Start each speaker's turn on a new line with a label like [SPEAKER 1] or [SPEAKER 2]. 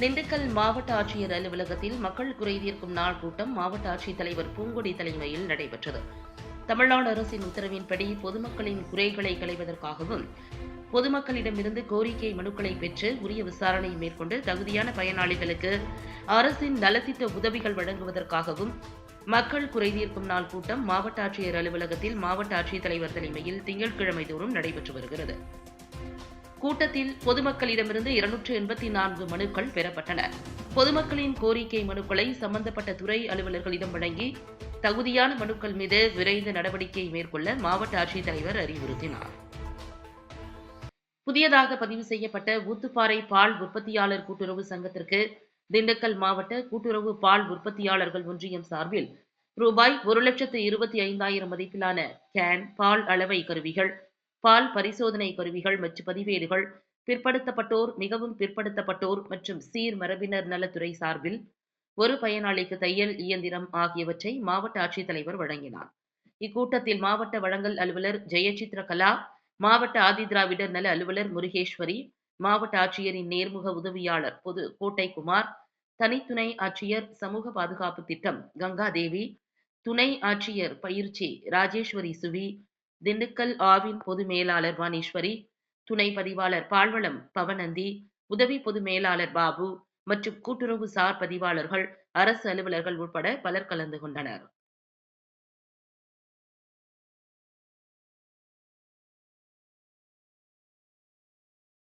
[SPEAKER 1] திண்டுக்கல் மாவட்ட ஆட்சியர் அலுவலகத்தில் மக்கள் குறைதீர்க்கும் நாள் கூட்டம் மாவட்ட ஆட்சித்தலைவர் பூங்கொடி தலைமையில் நடைபெற்றது. தமிழ்நாடு அரசின் உத்தரவின்படி பொதுமக்களின் குறைகளை களைவதற்காகவும் பொதுமக்களிடமிருந்து கோரிக்கை மனுக்களை பெற்று உரிய விசாரணை மேற்கொண்டு தகுதியான பயனாளிகளுக்கு அரசின் நலத்திட்ட உதவிகள் வழங்குவதற்காகவும் மக்கள் குறைதீர்க்கும் நாள் கூட்டம் மாவட்ட ஆட்சியர் அலுவலகத்தில் மாவட்ட ஆட்சித்தலைவர் தலைமையில் திங்கட்கிழமை தோறும் நடைபெற்று வருகிறது. கூட்டத்தில் பொதுமக்களிடமிருந்து இருநூற்று எண்பத்தி நான்கு மனுக்கள் பெறப்பட்டன. பொதுமக்களின் கோரிக்கை மனுக்களை சம்பந்தப்பட்ட துறை அலுவலர்களிடம் வழங்கி தகுதியான மனுக்கள் மீது விரைந்து நடவடிக்கை மேற்கொள்ள மாவட்ட ஆட்சித்தலைவர் அறிவுறுத்தினார். புதியதாக பதிவு செய்யப்பட்ட ஊத்துப்பாறை பால் உற்பத்தியாளர் கூட்டுறவு சங்கத்திற்கு திண்டுக்கல் மாவட்ட கூட்டுறவு பால் உற்பத்தியாளர்கள் ஒன்றியம் சார்பில் ரூபாய் ஒரு லட்சத்து இருபத்தி ஐந்தாயிரம் மதிப்பிலான கேன் பால் அளவை கருவிகள் பால் பரிசோதனை கருவிகள் மற்றும் பதிவேடுகள் பிற்படுத்தப்பட்டோர் மிகவும் பிற்படுத்தப்பட்டோர் மற்றும் சீர் மரபினர் நலத்துறை சார்பில் ஒரு பயனாளிக்கு தையல் இயந்திரம் ஆகியவற்றை மாவட்ட ஆட்சித்தலைவர் வழங்கினார். இக்கூட்டத்தில் மாவட்ட வழங்கல் அலுவலர் ஜெயசித்ர கலா மாவட்ட ஆதிதிராவிடர் நல அலுவலர் முருகேஸ்வரி மாவட்ட ஆட்சியரின் நேர்முக உதவியாளர் பொது கோட்டைக்குமார் தனித்துணை ஆட்சியர் சமூக பாதுகாப்பு திட்டம் கங்காதேவி துணை ஆட்சியர் பயிற்சி ராஜேஸ்வரி சுவி திண்டுக்கல் ஆவின் பொது மேலாளர் வாணீஸ்வரி துணை பதிவாளர் பால்வளம் பவனந்தி உதவி பொது மேலாளர் பாபு மற்றும் கூட்டுறவு சார் பதிவாளர்கள் அரசு அலுவலர்கள் உட்பட பலர் கலந்து கொண்டனர்.